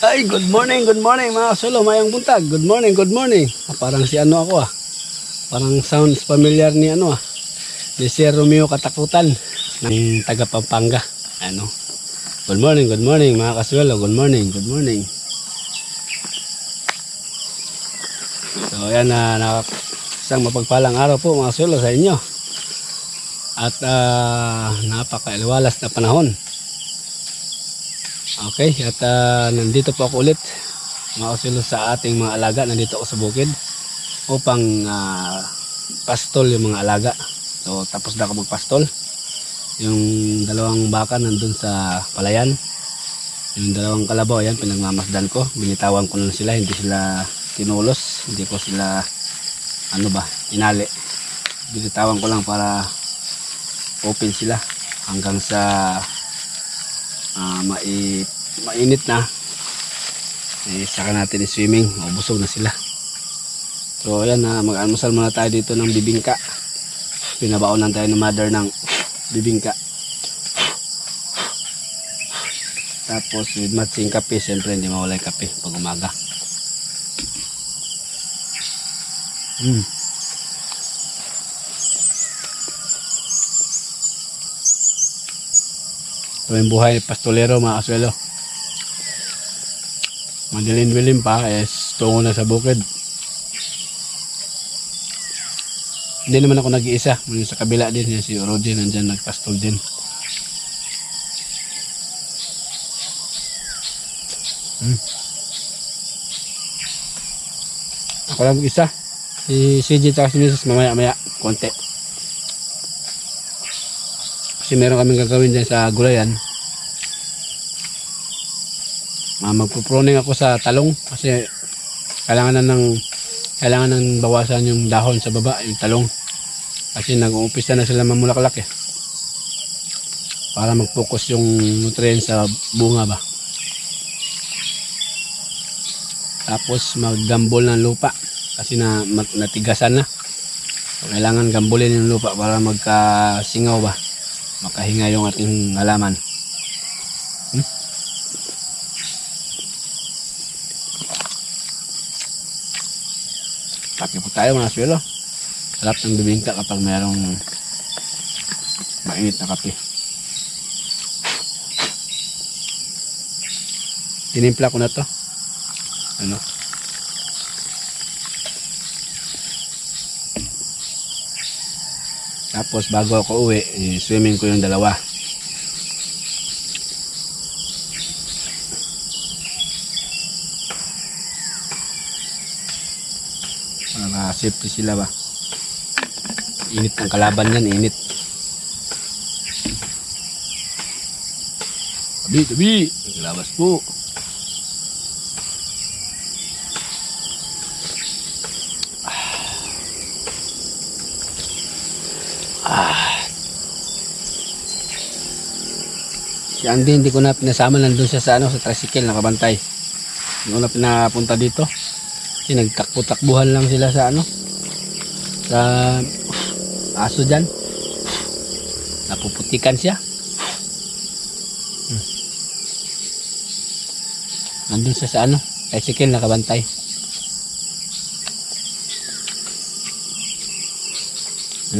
Ay, good morning, good morning mga solo, mayang buntag. Good morning, good morning. Ah, parang si ano ako ah. Parang sounds familiar ni ano ah. Ni Sir Romeo Katakutan ng taga Pampanga. Ano? Good morning, good morning mga kasuelo. Good morning, good morning. So yan na na isang mapagpalang araw po mga kasuelo sa inyo. At ah, napakailiwalas na panahon. Okay, at ah, nandito po ako ulit mga kasuelo sa ating mga alaga. Nandito ako sa bukid upang ah, pastol yung mga alaga. So tapos na ako magpastol. Yung dalawang baka nandun sa palayan. Yung dalawang kalabaw, ayan, pinagmamasdan ko. Binitawan ko na sila, hindi sila tinulos. Hindi ko sila, ano ba, inali. Binitawan ko lang para open sila hanggang sa ah, mai, mainit na. Eh, saka natin i-swimming. Mabusog na sila. So, ayan na, mag-almusal muna tayo dito ng bibingka. Pinabaonan tayo ng mother ng bibingka. Tapos with matching kape, siyempre hindi mawala yung kape pag umaga. Mm. Yung buhay pastolero mga kaswelo. Madilim-dilim pa, es tungo na sa bukid. Hindi naman ako nag-iisa. Sa kabila din, si Rodin nandyan nagpastol din. Hmm. Ako lang mag-isa. Si CJ at si Mrs. mamaya-maya. Konti. Kasi meron kaming gagawin dyan sa gulayan. Ah, magpo-pruning ako sa talong kasi kailangan na ng kailangan nang bawasan yung dahon sa baba, yung talong. Kasi nag-uumpisa na sila mamulaklak eh. Para mag-focus yung nutrients sa bunga ba. Tapos mag-gambol ng lupa kasi na natigasan na. Kailangan gambulin yung lupa para magkasingaw ba. Makahinga yung ating halaman. Hmm? Kape po tayo mga swelo. Sarap ng bibingka kapag mayroong mainit na kape. Tinimpla ko na to. Ano? Tapos bago ako uwi, eh, swimming ko yung dalawa. Para safety sila ba. Init ang kalaban yan, init. Tabi, tabi. Labas po. Si Andy hindi ko na pinasama nandun siya sa ano sa tricycle nakabantay. Hindi ko na pinapunta dito. Kasi nagtakbo-takbuhan lang sila sa ano sa aso dyan. Napuputikan siya. Hmm. Nandun siya sa ano tricycle nakabantay.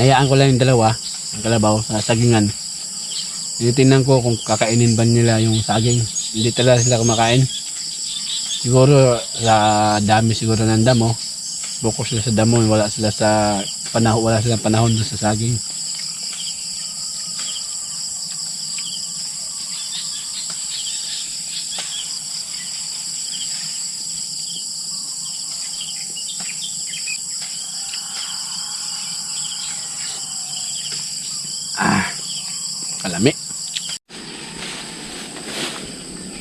Nayaan ko lang yung dalawa, ang kalabaw sa sagingan. Tinitingnan ko kung kakainin ba nila yung saging. Hindi talaga sila kumakain. Siguro sa dami siguro ng damo. Focus sila sa damo, wala sila sa panahon, wala silang panahon doon sa saging.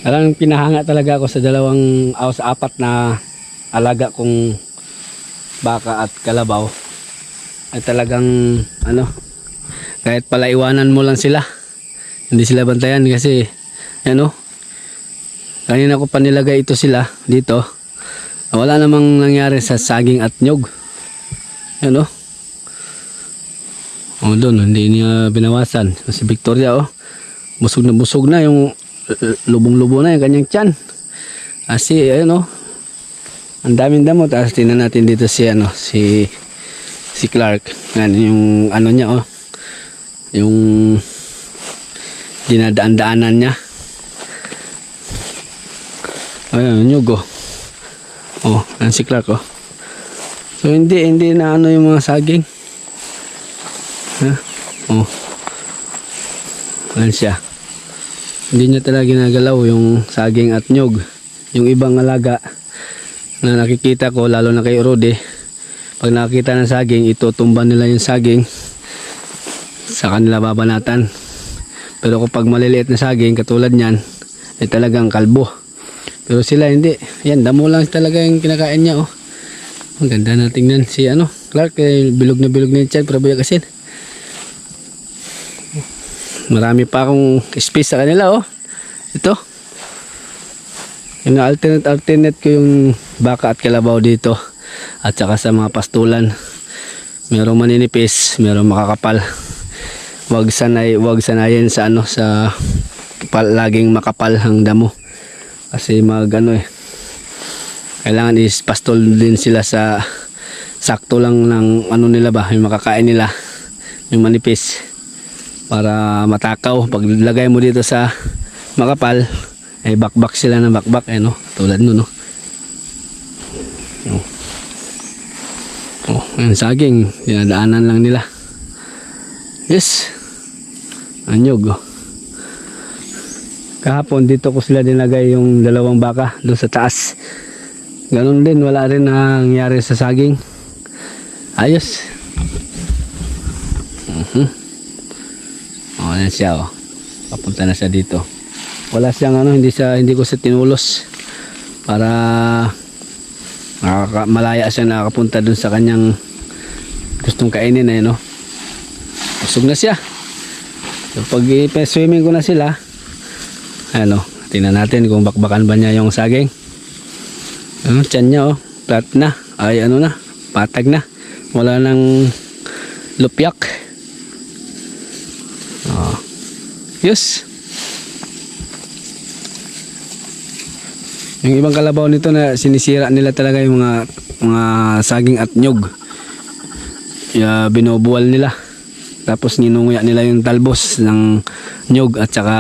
Parang pinahanga talaga ako sa dalawang o sa apat na alaga kong baka at kalabaw. Ay talagang ano kahit pala iwanan mo lang sila. Hindi sila bantayan kasi ano kanina ko pa nilagay ito sila dito. Wala namang nangyari sa saging at nyog. Ano? Oh, doon, hindi niya binawasan. Si Victoria, oh. Busog na busog na yung lubong-lubo na yung kanyang tiyan. Ah, si, ayun oh. Ang daming damo. Tapos tingnan natin dito si, ano, si, si Clark. Yan, yung, ano niya, oh. Yung, dinadaan-daanan niya. Ayun, nyug, oh. Oh, yan si Clark, oh. So, hindi, hindi na ano yung mga saging. Ha? Oh. Ayan siya. Hindi niya talaga ginagalaw yung saging at nyog. Yung ibang alaga na nakikita ko, lalo na kay Rode, pag nakakita ng saging, itutumban nila yung saging sa kanila babanatan. Pero kapag maliliit na saging, katulad niyan, ay talagang kalbo. Pero sila hindi. Yan, damo lang talaga yung kinakain niya, oh. Ang ganda na tingnan si ano, Clark, eh, bilog na bilog na yung tiyan, pero buyak asin. Marami pa akong space sa kanila, oh. Ito. Yung alternate alternate ko yung baka at kalabaw dito. At saka sa mga pastulan. Merong maninipis, merong makakapal. Wag sanay, wag sanayin sa ano sa pal, laging makapal ang damo. Kasi mag ano eh. Kailangan is pastol din sila sa sakto lang ng ano nila ba, yung makakain nila. Yung manipis para matakaw. Pag lagay mo dito sa makapal ay bakbak sila ng bakbak eh no? Tulad no no? Oh, oh yung saging. Dinadaanan lang nila. Yes. Anyog oh. Kahapon dito ko sila dinagay yung dalawang baka doon sa taas. Ganun din wala rin nangyari sa saging. Ayos. Mhm Oh, yan siya oh. Papunta na siya dito. Wala siyang ano, hindi siya hindi ko siya tinulos para malaya siya nakakapunta dun sa kanyang gustong kainin eh no. Busog na siya. So, pag i-swimming ko na sila, ano, tingnan natin kung bakbakan ba niya yung saging. Ano, tiyan niya oh, flat na. Ay ano na, patag na. Wala nang lupyak. Oh. Yes. Yung ibang kalabaw nito na sinisira nila talaga yung mga mga saging at nyog. Ya binubuwal nila. Tapos ninunguya nila yung talbos ng nyog at saka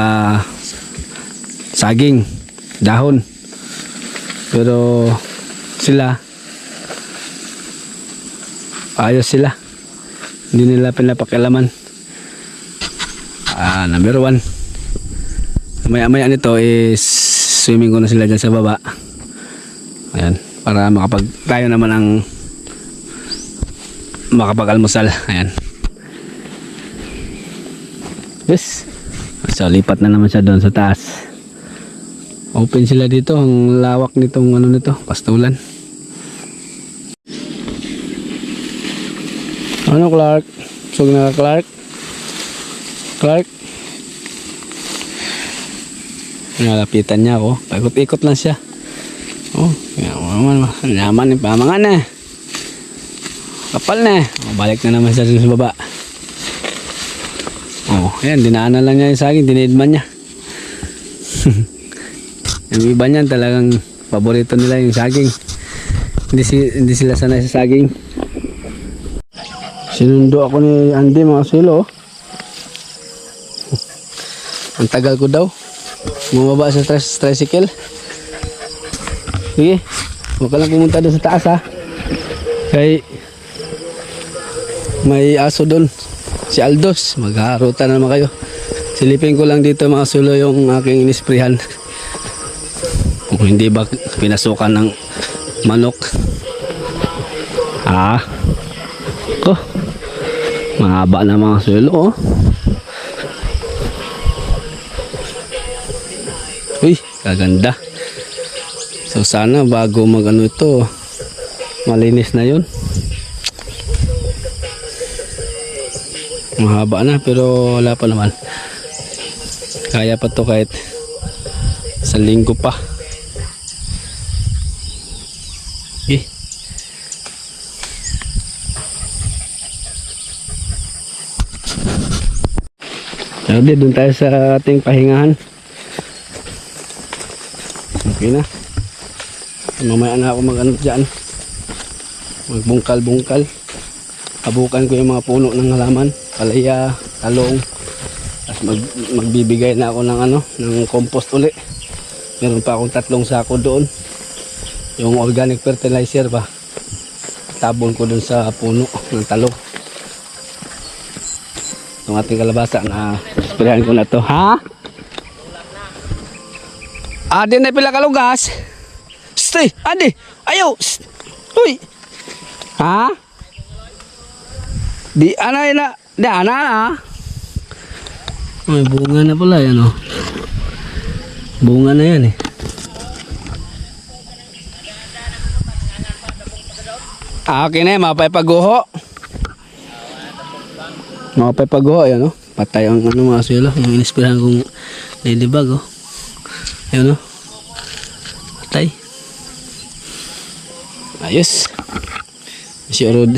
saging, dahon. Pero sila ayos sila. Hindi nila pinapakialaman. Ah, number one. Maya-maya nito is swimming ko na sila dyan sa baba. Ayan. Para makapag tayo naman ang makapag-almusal. Ayan. Yes. So, lipat na naman siya doon sa taas. Open sila dito. Ang lawak nitong ano nito. Pastulan. Ano Clark? Sug na Clark? Clark? Nalapitan niya ako. Paikot-ikot lang siya. Oh, yaman, yaman yung pamangan na. Kapal na. Oh, balik na naman siya sa baba. Oh, ayan, dinaanan lang niya yung saging, dinidman niya. yung iba niyan talagang paborito nila yung saging. Hindi, si, hindi sila sanay sa saging. Sinundo ako ni Andy mga silo. oh. Ang tagal ko daw. Bumaba sa tres tricycle. Sige. Huwag ka lang pumunta doon sa taas ha. Kay may aso doon. Si Aldos. Magharutan naman kayo. Silipin ko lang dito mga sulo yung aking inisprihan. Kung hindi ba pinasukan ng manok. Ah. Ko. Mahaba na mga sulo oh. Uy, kaganda. So sana bago magano ito, malinis na 'yon. Mahaba na pero wala pa naman. Kaya pa to kahit sa linggo pa. Okay. Sabi, doon tayo sa ating pahingahan. Okay na. Mamaya na ako mag ano dyan. Magbungkal-bungkal. Abukan ko yung mga puno ng halaman. Palaya, talong. Tapos mag, magbibigay na ako ng ano, ng compost uli. Meron pa akong tatlong sako doon. Yung organic fertilizer ba. Tabon ko doon sa puno ng talong. Itong ating kalabasa na sprayan ko na to. Ha? Adi na pila kalugas. Stay, adi. Ayo. Uy. Ha? Di ana na, di ana na. May bunga na pala yan oh. Bunga na yan eh. Ah, okay na yan, mapay paguho. Mapay paguho, yan oh. Patay ang ano mga sila, yung inispirahan kong ladybug oh. Yan oh. Patay. Ayos. Si Rod.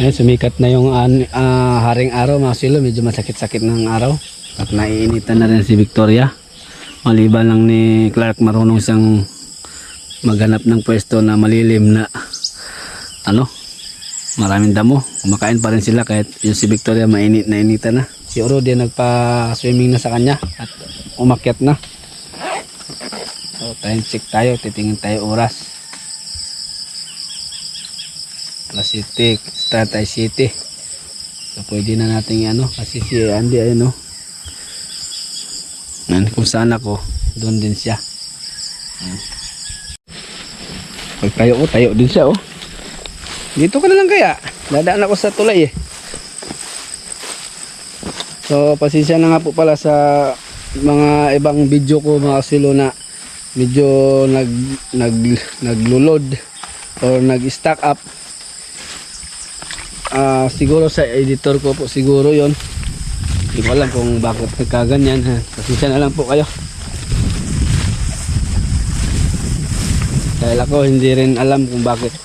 Ayan, sumikat na yung ah, haring araw mga silo. Medyo masakit-sakit ng araw. At naiinitan na rin si Victoria. Maliban lang ni Clark marunong siyang maghanap ng pwesto na malilim na ano, maraming damo. Kumakain pa rin sila kahit yung si Victoria mainit na initan na. Si Rod din nagpa-swimming na sa kanya at umakyat na. So, time check tayo. Titingin tayo oras. Plastic, Statay City. So, pwede na natin ano, kasi si Andy ayun no. Yan, kung saan ako, doon din siya. Yan. Pag tayo ko, tayo din siya oh. Dito ka na lang kaya. Dadaan ako sa tulay eh. So, pasensya na nga po pala sa mga ibang video ko mga silo na medyo nag nag naglulod or nag-stack up. Ah, siguro sa editor ko po siguro yon hindi ko alam kung bakit nagkaganyan ha. Pasensya na lang po kayo. Dahil ako hindi rin alam kung bakit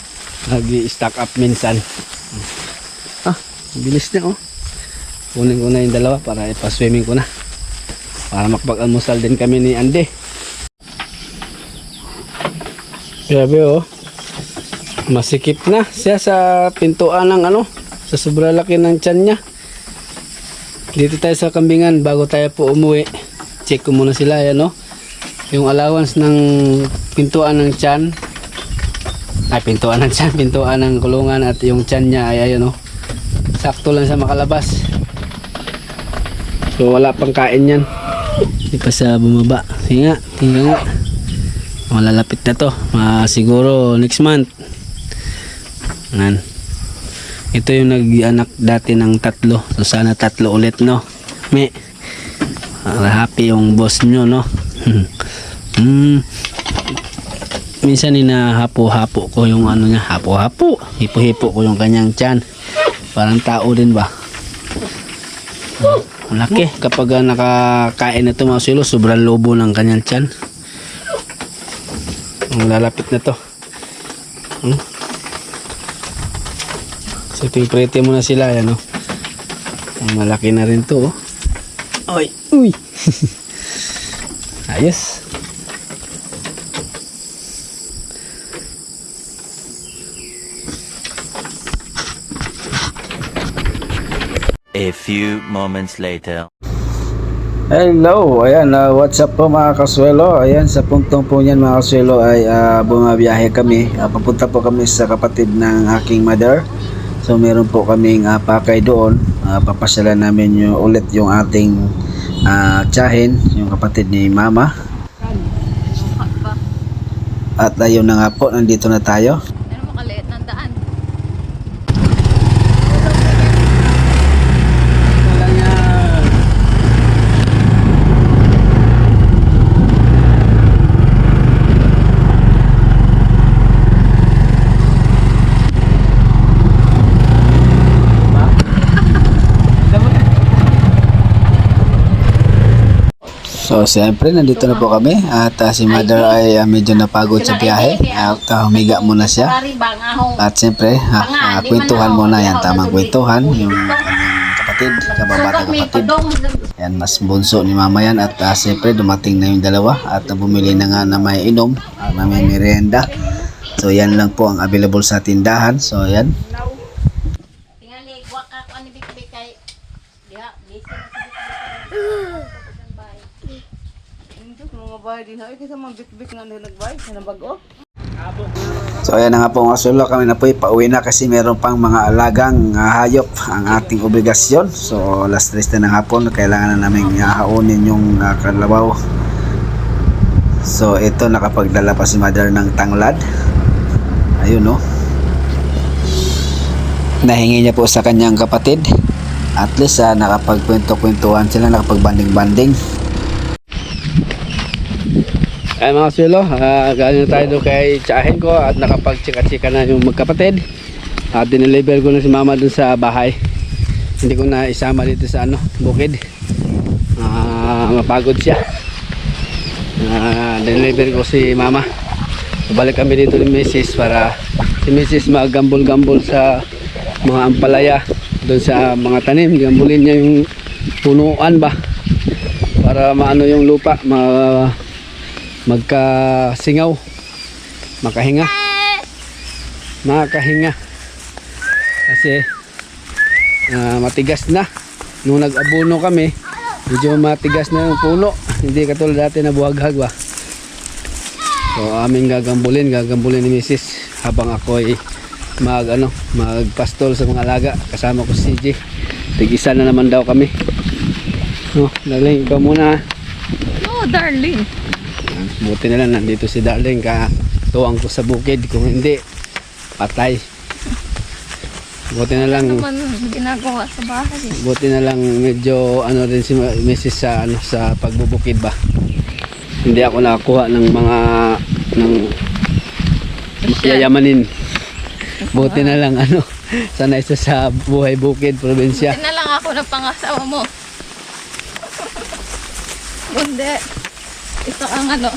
nag-stack up minsan. Ah bilis na oh kunin ko na yung dalawa para ipaswimming ko na. Para makapag-almusal din kami ni Andy. Grabe oh. Masikip na siya sa pintuan ng ano sa sobrang laki ng tiyan niya. Dito tayo sa kambingan bago tayo po umuwi. Check ko muna sila yan no yung allowance ng pintuan ng tiyan. Ay pintuan ng tiyan pintuan ng kulungan at yung tiyan niya ay ayun no sakto lang sa makalabas so wala pang kain yan hindi pa sa bumaba sige nga tingnan nga malalapit na to Ah, siguro next month Nan. Ito yung nag-anak dati ng tatlo. So sana tatlo ulit no. Me. Para happy yung boss nyo no. hmm. Minsan inahapo-hapo ko yung ano niya. Hapo-hapo. Hipo-hipo ko yung kanyang tiyan. Parang tao din ba? Ang laki. Kapag ah, nakakain na ito mga silo, sobrang lobo ng kanyang tiyan. Ang lalapit na to. Hmm? So, prete mo na sila, yan, no? Ang malaki na rin to, oh. Oy, uy. Ayos. Few moments later. Hello, ayan, uh, what's up po mga kaswelo? Ayan, sa puntong po niyan mga kaswelo ay uh, bumabiyahe kami. Uh, papunta po kami sa kapatid ng aking mother. So meron po kaming uh, pakay doon. Uh, papasyalan namin yung, ulit yung ating uh, tiyahin, yung kapatid ni mama. At ayun na nga po, nandito na tayo. Ano mo kaliit ng daan? So, siyempre, nandito na po kami. At uh, si mother ay uh, medyo napagod sa biyahe. At uh, humiga muna siya. At siyempre, ha, ah, kwentuhan muna yan. Tamang kwentuhan. Yung kanyang kapatid, kababata kapatid. Yan, mas bunso ni mama yan at uh, siyempre dumating na yung dalawa at uh, bumili na nga na may inom, uh, na may merienda. So yan lang po ang available sa tindahan. So yan. Bahay din ay kasi mga bit-bit nga nagbay sa nabago. So ayan na nga po mga sulo, kami na po pauwi na kasi meron pang mga alagang ah, hayop ang ating obligasyon. So last tres na ng hapon, kailangan na namin uh, haunin yung ah, kalabaw. So ito nakapagdala pa si mother ng tanglad. Ayun no. Nahingi niya po sa kanyang kapatid. At least ah, nakapagkwento-kwentuhan sila, nakapagbanding-banding. Ay mga sulo, uh, galing na tayo doon kay tsahin ko at nakapag-chika-chika na yung magkapatid. At dineliver ko na si mama dun sa bahay. Hindi ko na isama dito sa ano, bukid. Ah, mapagod siya. Uh, dineliver ko si mama. So, balik kami dito ni Mrs. para si Mrs. magambol-gambol sa mga ampalaya doon sa mga tanim. Gambulin niya yung punuan ba para maano yung lupa, ma magkasingaw. Makahinga. Makahinga. Kasi ah, matigas na. Nung nag-abuno kami medyo matigas na yung puno. Hindi katulad dati na buhaghag ba so aming gagambulin gagambulin ni misis habang ako ay mag ano magpastol sa mga alaga. Kasama ko si CJ tig-isa na naman daw kami. No darling ikaw muna No, darling. Buti na lang nandito si Darling ka tuwang ko sa bukid kung hindi patay. Buti na lang Naman ginagawa sa bahay. buti na lang medyo ano rin si Mrs. sa ano sa pagbubukid ba. Hindi ako nakakuha ng mga ng yayamanin. Buti na lang ano sanay sa sa buhay bukid probinsya. Buti na lang ako ng pangasawa mo. Kundi, ito ang ano,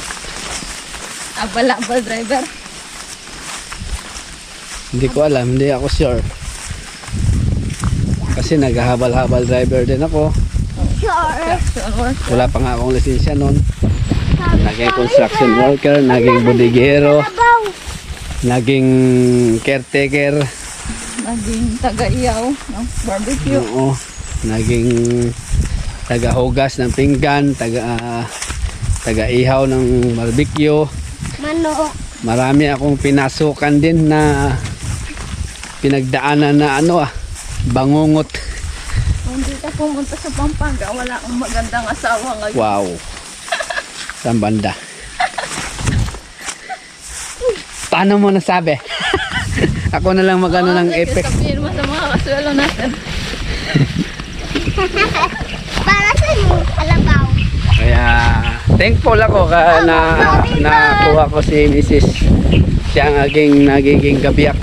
abal-abal driver. Hindi ko alam, hindi ako sure. Kasi naghahabal-habal driver din ako. Work. Wala pa nga akong lisensya noon. Naging construction worker, naging bodigero, naging caretaker, Naging taga-iyaw ng barbecue. oo, naging taga-hugas ng pinggan, taga taga-ihaw ng barbecue. Manok. Marami akong pinasukan din na pinagdaanan na ano ah, bangungot. Kung di ka pumunta sa Pampanga, wala kang magandang asawa ngayon. Wow. Saan banda? Paano mo nasabi? Ako na lang magano ng Sige, effect. Sabihin mo sa mga kaswelo natin. Para sa mo, kalabaw. Kaya thankful ako ka na nakuha ko si Mrs. Siya ang aking nagiging gabiyak.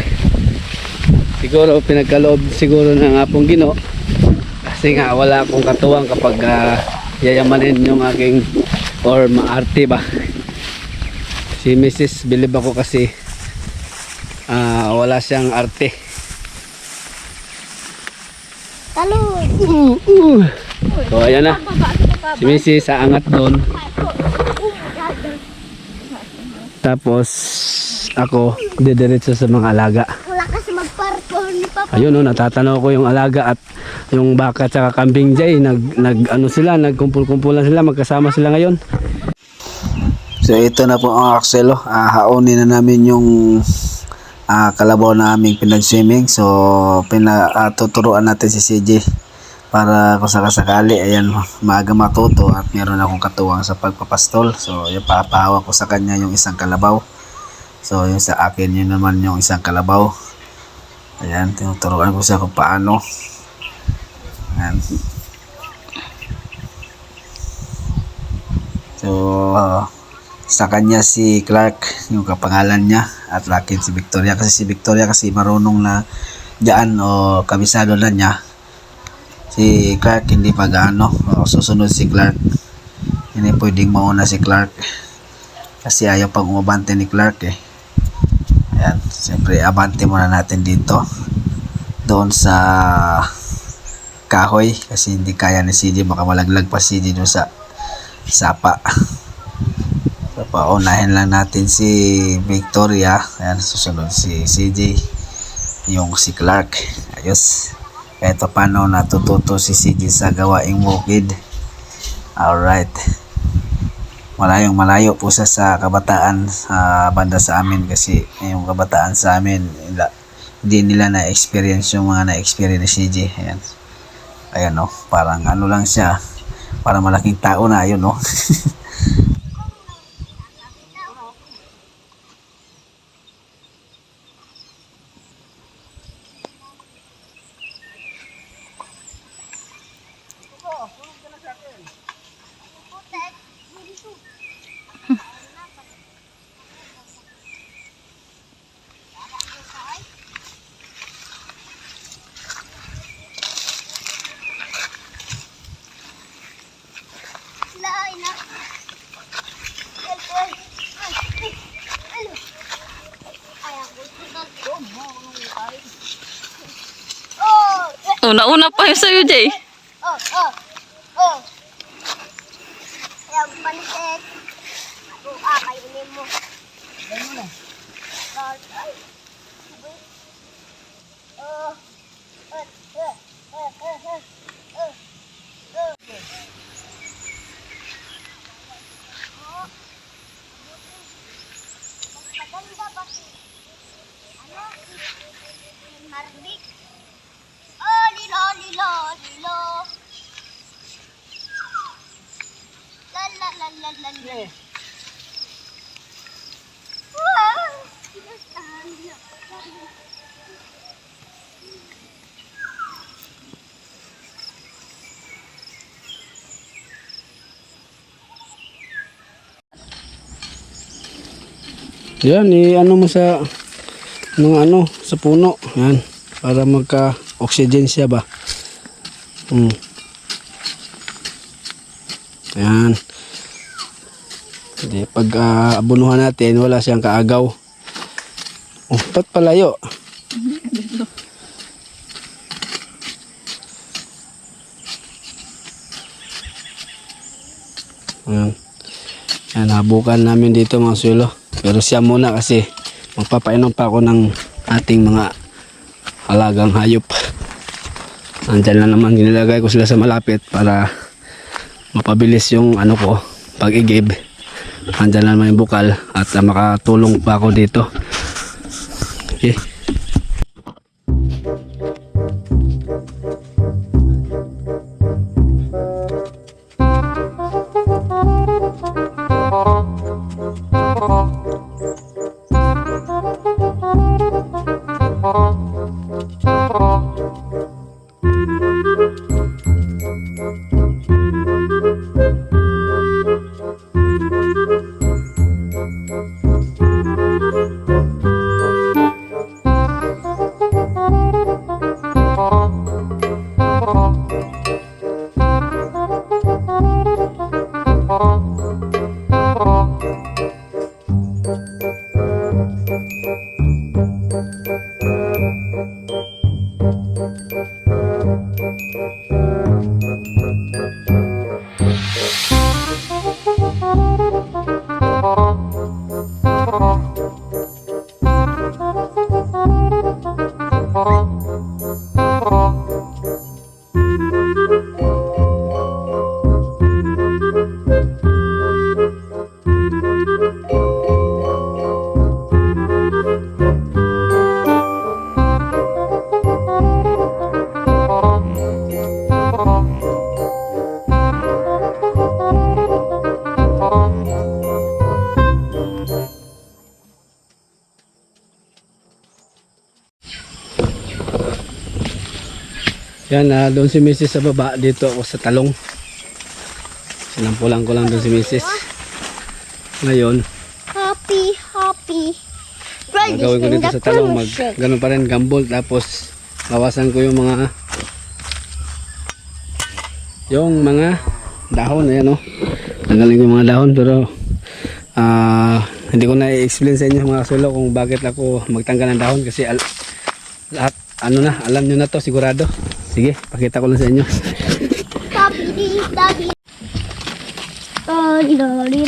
Siguro pinagkaloob siguro ng apong gino. Kasi nga wala akong katuwang kapag ah, yayamanin yung aking or maarte ba. Si Mrs. bilib ako kasi ah, wala siyang arte. Talo. Uh, uh. So ayan na. Si Mrs. sa angat doon. Tapos ako didiretso sa mga alaga. Wala kasi magparko ni Papa. Ayun oh, natatanaw ko yung alaga at yung baka at kambing jay nag, nag ano sila, nagkumpul-kumpulan sila, magkasama sila ngayon. So ito na po ang akselo. Ah, haunin na namin yung ah, kalabaw na aming pinag-swimming. So pina, ah, tuturuan natin si CJ para kung sakasakali ayan maaga matuto at meron akong katuwang sa pagpapastol. So yung papahawa ko sa kanya yung isang kalabaw. So yung sa akin yun naman yung isang kalabaw. Ayan, tinuturuan ko siya kung paano. Ayan. So, ah, sa kanya si Clark, yung kapangalan niya, at akin si Victoria. Kasi si Victoria kasi marunong na dyan o kabisado na niya. Si Clark hindi pa gaano. Susunod si Clark. Hindi pwedeng mauna si Clark. Kasi ayaw pang umabante ni Clark eh. Ayan, siyempre abante muna natin dito. Doon sa kahoy kasi hindi kaya ni CJ baka malaglag pa CJ doon sa sapa. So, paunahin lang natin si Victoria. Ayan, susunod si CJ. Yung si Clark. Ayos. Kahit pa paano natututo si CJ sa gawaing bukid. Alright. Malayong malayo po siya sa kabataan sa banda sa amin kasi yung kabataan sa amin hindi nila na-experience yung mga na-experience ni CJ. Ayan. Ayan no, parang ano lang siya. Parang malaking tao na yun no. Jay. oh, oh, Hardik? Oh, lilo, lilo, lilo. La, la, la, la, la, la. Wow! Yan, i ano mo sa mga ano, sa puno. Yan, para magka-oxygen siya ba. Hmm. Yan. Hindi, pag ah, abunuhan natin, wala siyang kaagaw. Oh, ba't palayo? Yan. Yan, habukan namin dito mga sulo. Pero siya muna kasi magpapainom pa ako ng ating mga alagang hayop. Nandyan lang naman ginilagay ko sila sa malapit para mapabilis yung ano ko pag-igib. Nandyan lang naman yung bukal at ah, makatulong pa ako dito. Okay. Yan, ah, doon si Mrs. sa baba. Dito ako sa talong. Sinampulan ko lang doon si Mrs. Ngayon, Happy, happy. gagawin ko dito sa talong. Mag, ganun pa rin, gambol. Tapos, bawasan ko yung mga yung mga dahon. Ayan, oh. Tanggalin ko yung mga dahon. Pero, ah, hindi ko na i-explain sa inyo mga solo kung bakit ako magtanggal ng dahon kasi al- lahat ano na alam nyo na to sigurado Sige, pakita ko lang sa inyo. Tabi di tabi. Tari tari